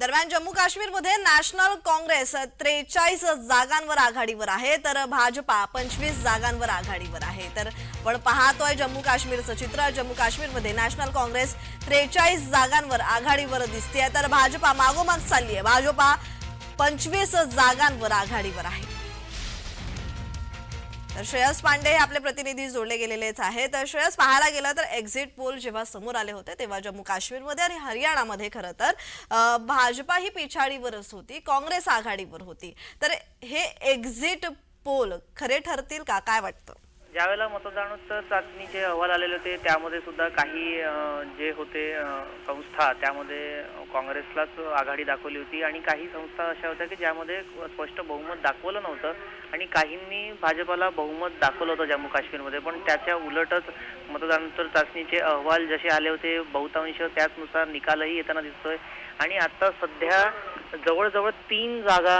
दरम्यान जम्मू काश्मीरमध्ये नॅशनल काँग्रेस त्रेचाळीस जागांवर आघाडीवर आहे तर भाजपा पंचवीस जागांवर आघाडीवर आहे. तर आपण पाहतोय जम्मू काश्मीरचं चित्र. जम्मू काश्मीरमध्ये नॅशनल काँग्रेस त्रेचाळीस जागांवर आघाडीवर दिसते तर भाजपा मागोमाग चालली आहे भाजपा पंचवीस जागांवर आघाडीवर आहे. तर श्रेयस पांडे हे आपले प्रतिनिधी जोडले गेलेलेच आहेत. तर श्रेयस पाहायला गेलं तर एक्झिट पोल जेव्हा समोर आले होते तेव्हा जम्मू काश्मीरमध्ये आणि हरियाणामध्ये खरं तर भाजपा ही पिछाडीवरच होती काँग्रेस आघाडीवर होती. तर हे एक्झिट पोल खरे ठरतील का? काय वाटतं? ज्यावेळेला मतदानोत्तर चाचणीचे अहवाल आलेले होते त्यामध्ये सुद्धा काही जे होते संस्था त्यामध्ये काँग्रेसलाच आघाडी दाखवली होती आणि काही संस्था अशा होत्या की ज्यामध्ये स्पष्ट बहुमत दाखवलं नव्हतं आणि काहींनी भाजपाला बहुमत दाखवलं होतं जम्मू काश्मीरमध्ये. पण त्याच्या उलटच मतदानोत्तर चाचणीचे अहवाल जसे आले होते बहुतांश त्याचनुसार निकालही येताना दिसतोय. आणि आता सध्या जवळजवळ तीन जागा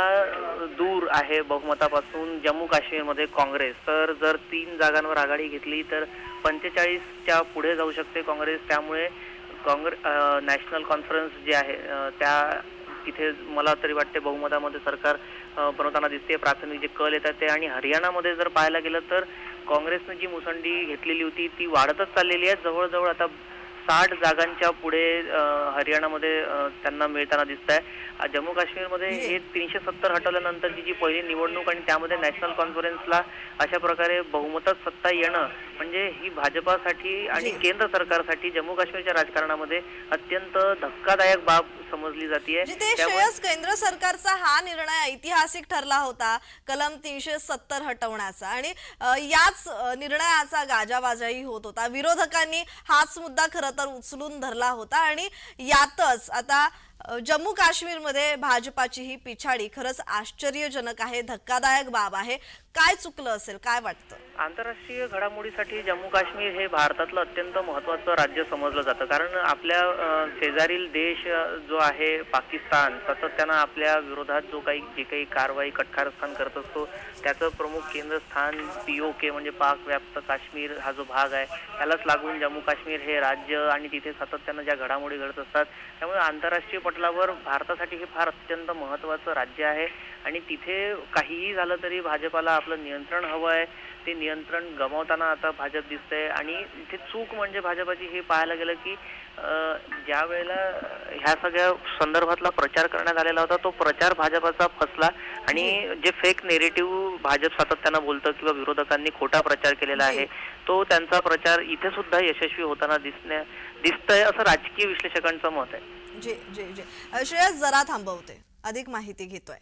दूर आहे बहुमतापासून जम्मू काश्मीरमध्ये काँग्रेस. तर जर तीन जागांवर आघाडी घेतली तर पंचेचाळीसच्या पुढे जाऊ शकते काँग्रेस. त्यामुळे काँग्रेस नॅशनल कॉन्फरन्स जे आहे त्या तिथे मला तरी वाटते बहुमतामध्ये सरकार बनवताना दिसते. प्राथमिक जे कल येतात ते आणि हरियाणामध्ये जर पाहायला गेलं तर काँग्रेसनं जी मुसंडी घेतलेली होती ती वाढतच चाललेली आहे. जवळजवळ आता साठ जागांच्या पुढे हरियाणामध्ये त्यांना मिळताना दिसत आहे जम्मू काश्मीरमध्ये हे तीनशे सत्तर हटवल्यानंतरची जी पहिली निवडणूक आणि त्यामध्ये नॅशनल कॉन्फरन्सला अशा प्रकारे बहुमतात सत्ता येणं म्हणजे ही भाजपासाठी आणि. केंद्र सरकारसाठी जम्मू काश्मीरच्या राजकारणामध्ये अत्यंत धक्कादायक बाब समजली जाते श्रेयस केंद्र सरकारचा हा निर्णय ऐतिहासिक ठरला होता. कलम तीनशे सत्तर हटवण्याचा. आणि याच निर्णयाचा गाजावाजाही होत होता. विरोधकांनी हाच मुद्दा खरं तर उचलून धरला होता. आणि यातच आता जम्मू काश्मीरमध्ये भाजपाची ही पिछाडी खरंच आश्चर्यजनक आहे धक्कादायक बाब आहे. काय चुकलं असेल काय वाटतं? आंतरराष्ट्रीय घडामोडीसाठी जम्मू काश्मीर हे भारतातलं अत्यंत महत्त्वाचं राज्य समजलं जातं. कारण आपल्या शेजारील देश जो आहे पाकिस्तान सातत्यानं आपल्या विरोधात जो काही जे काही कारवाई कटकारस्थान करत असतो त्याचं प्रमुख केंद्रस्थान पी ओ के म्हणजे पाक व्याप्त काश्मीर हा जो भाग आहे त्यालाच लागून जम्मू काश्मीर हे राज्य आणि तिथे सातत्यानं ज्या घडामोडी घडत असतात त्यामुळे आंतरराष्ट्रीय पटलावर भारतासाठी हे फार अत्यंत महत्त्वाचं राज्य आहे. आणि तिथे काहीही झालं तरी भाजपाला आपलं नियंत्रण हवं आहे. ते नियंत्रण गमावताना आता भाजप दिसतंय. आणि इथे चूक म्हणजे भाजपाची हे पाहायला गेलं की ज्या वेळेला ह्या सगळ्या संदर्भातला प्रचार करण्यात आलेला होता तो प्रचार भाजपाचा फसला. आणि जे फेक नेरेटिव्ह भाजप सातत्यानं बोलतं किंवा विरोधकांनी खोटा प्रचार केलेला आहे तो त्यांचा प्रचार इथे सुद्धा यशस्वी होताना दिसण्या दिसतंय असं राजकीय विश्लेषकांचं मत आहे. जे जे जे. श्रेयस जरा थांबवते. अधिक माहिती घेतोय.